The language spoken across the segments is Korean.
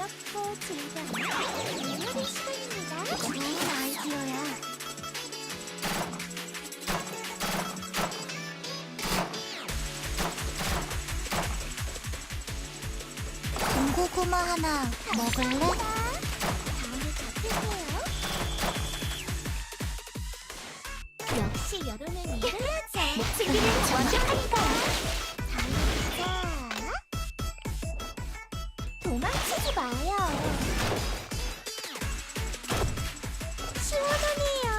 즐겁고 즐거운 오늘의 시간입니다. 좋은 아이디어야. 군고구마 하나 먹을래? 다음에 잡힐게요. 역시 여론은 해야죠. 목소리를 먼저 하니까. 마요. 시원하네요.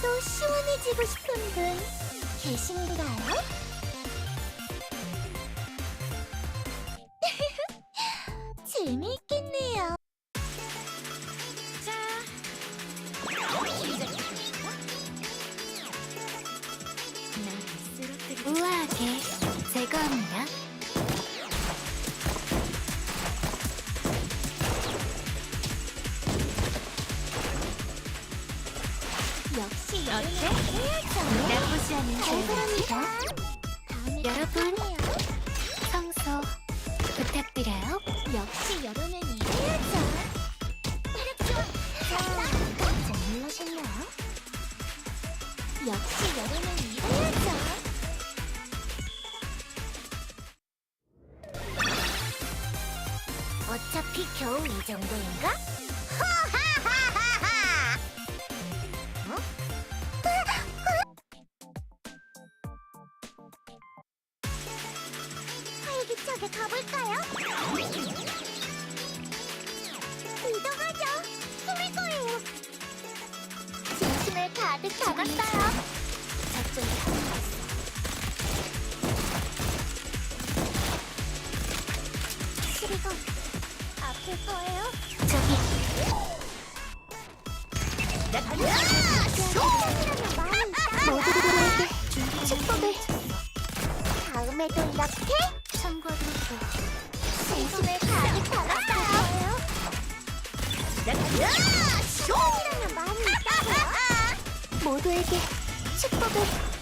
또 시원해지고 싶은 분 계신가요? 재미있겠네요. 자, 우아하게 제거합니다. 역시 어때? 나쁘지 않은 잘그럽니다 여러분. 청소 부탁드려요. 역시 여론은 이래야죠. 자, 깜짝 놀라셨나요? 역시 여론은 어차피 겨우 이 정도인가? 어? 수리가 아 플 거예요. 저기. 모두들에게 축복을. 다음에도 이렇게 참고드릴게요. 진심을 가득 담았어요. 쏘이라는 마음이 있다고요. 모두에게 축복을.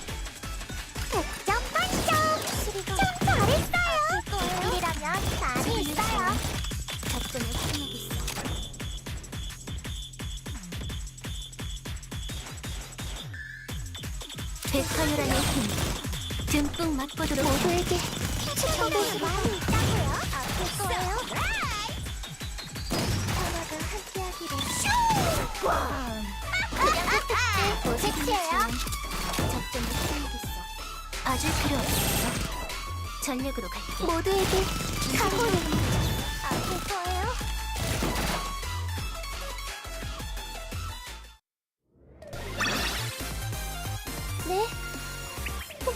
백화유란의 힘 듬뿍 맛보도록 모두에게 축복을 많이 있다고요. 아플 거예요. 하나가 함께하기를. 그냥 보색해요. 작전을 끝내겠어. 아주 필요 없어. 전력으로 갈게. 모두에게 각오를. 아플 거예요.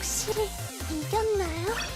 혹시 이겼나요? 아,